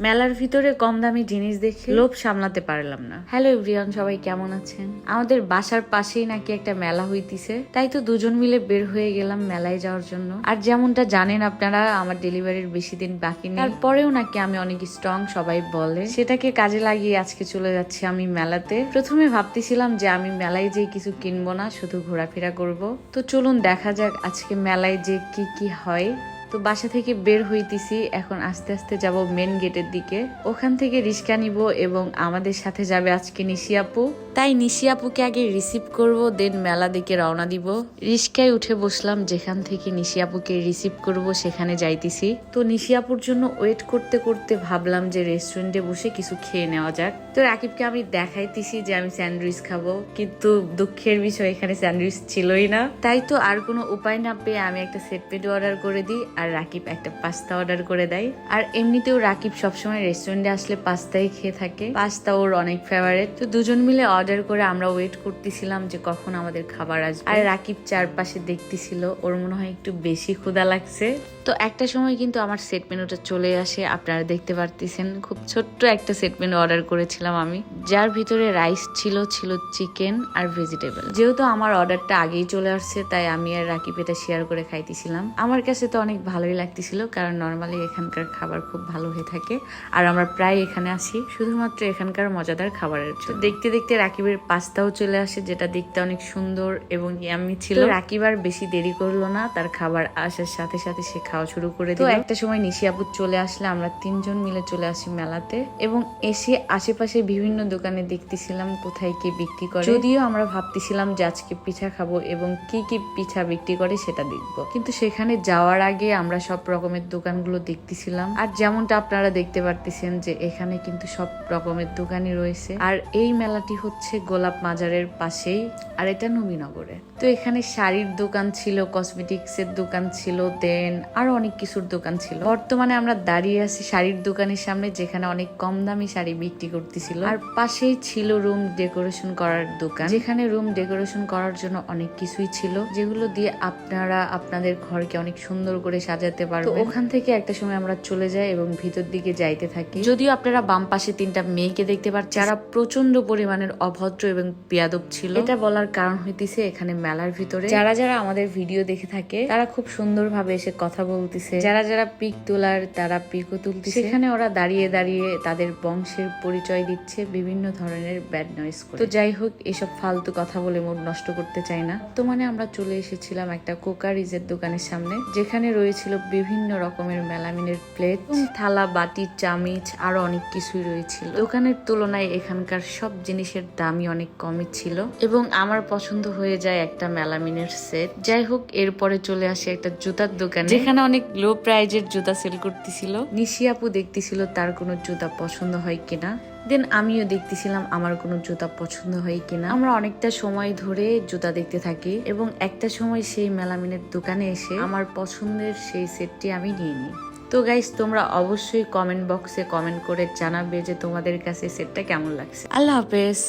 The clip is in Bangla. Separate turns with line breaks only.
মেলার ভিতরে কম দামি জিনিস দেখে লোভ সামলাতে পারলাম না। হ্যালো এভরিওয়ান, সবাই কেমন আছেন? আমাদের বাসার পাশেই নাকি একটা মেলা হইতিছে। তাই তো দুজন মিলে বের হয়ে গেলাম মেলায় যাওয়ার জন্য। আর যেমনটা জানেন আপনারা, আমার ডেলিভারির বেশি দিন বাকি নেই। তারপরেও নাকি আমি অনেক স্ট্রং সবাই বলে। সেটাকে কাজে লাগিয়ে আজকে চলে যাচ্ছি আমি মেলাতে। প্রথমে ভাবতেছিলাম যে আমি মেলায় যে কিছু কিনবো না, শুধু ঘোরাফেরা করব। তো চলুন দেখা যাক আজকে মেলায় যে কি কি হয়। তো বাসা থেকে বের হইতেছি, এখন আস্তে আস্তে যাব মেন গেটের দিকে। ওখান থেকে রিস্কা নিব এবং আমাদের সাথে যাবে আজকে নিশি আপু। তাই নিশি আপুকে আগে রিসিভ করব দেন মেলা দিকে রওনা দিব। রিস্কায় উঠে বসলাম, যেখান থেকে নিশি আপুকে রিসিভ করব, সেখানে যাইতেছি। তো নিশি আপুর জন্য ওয়েট করতে করতে ভাবলাম যে রেস্টুরেন্টে বসে কিছু খেয়ে নেওয়া যাক। তো রাকিবকে আমি দেখাইতেছি যে আমি স্যান্ডউইচ খাব, কিন্তু দুঃখের বিষয় এখানে স্যান্ডউইচ ছিলই না। তাই তো আর কোনো উপায় না পেয়ে আমি একটা সেট পেট অর্ডার করে দিই, আর রাকিব একটা পাস্তা অর্ডার করে দেয়। আর এমনিতেও রাকিব সবসময় রেস্টুরেন্টে আসলে পাস্তাই খেয়ে থাকে। পাস্তা ওর অনেক ফেভারেট তো দুজন মিলে অর্ডার করে আমরা ওয়েট করতেছিলাম যে কখন আমাদের খাবার আসবে। আর রাকিব চারপাশে দেখতেছিল, ওর মনে হয় একটু বেশি ক্ষুধা লাগছে। তো একটা সময় কিন্তু আমার সেট মেনুটা চলে আসে, আপনারা দেখতে পারতেছেন। খুব ছোট্ট একটা সেট মেনু অর্ডার করেছিলাম আমি। যার ভিতরে রাইস ছিল ছিল চিকেন আর ভেজিটেবল যেহেতু আমার অর্ডারটা আগেই চলে আসছে, তাই আমি আর রাকিব এটা শেয়ার করে খাইতেছিলাম। আমার কাছে তো অনেক ভালোই লাগতেছিল কারণ নর্মালি এখানকার খাবার খুব ভালো হয়ে থাকে। আর আমরা প্রায় এখানে আসি শুধুমাত্র এখানকার মজাদার খাবারের জন্য। দেখতে দেখতে রাকিবের পাস্তাও চলে আসে যেটা দেখতে অনেক সুন্দর এবং ইয়াম্মি ছিল। রাকিব আর বেশি দেরি করল না তার খাবার আসার সাথে সাথে সে খাওয়া শুরু করে দিল। একটা সময় নিশি আপু চলে আসলে আমরা তিনজন মিলে চলে আসি মেলাতে। এবং এসে আশেপাশে বিভিন্ন দোকানে দেখতেছিলাম কোথায় কি বিক্রি করে। যদিও আমরা ভাবতেছিলাম যে আজকে পিঠা খাব এবং কি কি পিঠা বিক্রি করে সেটা দেখব। কিন্তু সেখানে যাওয়ার আগে আমরা সব রকমের দোকানগুলো দেখতেছিলাম। আর যেমনটা আপনারা দেখতে পারতেছেন যে এখানে কিন্তু সব রকমের দোকানই রয়েছে। আর এই মেলাটি হচ্ছে গোলাপ মাজারের পাশেই, আর এটা নবীনগরে। তো এখানে শাড়ির দোকান ছিল কসমেটিক্স এর দোকান ছিল, দেন আরও অনেক কিছুর দোকান ছিল। বর্তমানে আমরা দাঁড়িয়ে আছি শাড়ির দোকানের সামনে, যেখানে অনেক কম দামি শাড়ি বিক্রি করতেছিল। আর পাশেই ছিল রুম ডেকোরেশন করার দোকান, যেখানে রুম ডেকোরেশন করার জন্য অনেক কিছুই ছিল, যেগুলো দিয়ে আপনারা আপনাদের ঘরকে অনেক সুন্দর করে সাজাতে পারবেন। তো ওখান থেকে একটা সময় আমরা চলে যাই এবং ভিতর দিকে যাইতে থাকি। যদিও আপনারা বাম পাশে তিনটা মেয়েকে দেখতে পাচ্ছেন। যারা প্রচণ্ড পরিমাণের অভদ্র এবং বেয়াদব ছিল। এটা বলার কারণ হইতেছে এখানে মেলার ভিতরে। যারা যারা আমাদের ভিডিও দেখে থাকে তারা খুব সুন্দরভাবে এসে কথা বলতেছে। যারা যারা পিক তোলার তারা পিকও তুলতেছে। সেখানে ওরা দাঁড়িয়ে দাঁড়িয়ে তাদের বংশের পরিচয় দিচ্ছে বিভিন্ন ধরনের ব্যাড নয়েস করে। তো যাই হোক এসব ফালতু কথা বলে মোট নষ্ট করতে চাই না। তো মানে আমরা চলে এসেছিলাম একটা কোকারিজের দোকানের সামনে যেখানে রয়েছিল বিভিন্ন রকমের মেলামিনের প্লেট থালা বাটি চামিচ আরও অনেক কিছুই রয়েছিল। দোকানের তুলনায় এখানকার সব জিনিসের দামই অনেক কমই ছিল এবং আমার পছন্দ হয়ে যায় একটা মেলামিনের সেট। যাই হোক এরপরে চলে আসে একটা জুতার দোকানে। যেখানে অনেক লো প্রাইজের জুতা সেল করতেছিল। নিশি আপু দেখতেছিল তার কোনো জুতা পছন্দ হয় কিনা। দেন আমিও দেখতেছিলাম আমার কোনো জুতা পছন্দ হয় কিনা। আমরা অনেকটা সময় ধরে জুতা দেখতে থাকি এবং একটা সময় সেই মেলামিনের দোকানে এসে আমার পছন্দের সেই সেটটি আমি নিয়ে নিই। তো গাইস তোমরা অবশ্যই কমেন্ট বক্সে কমেন্ট করে জানাবে যে তোমাদের কাছে সেটটা কেমন লাগছে। আল্লাহ হাফেজ।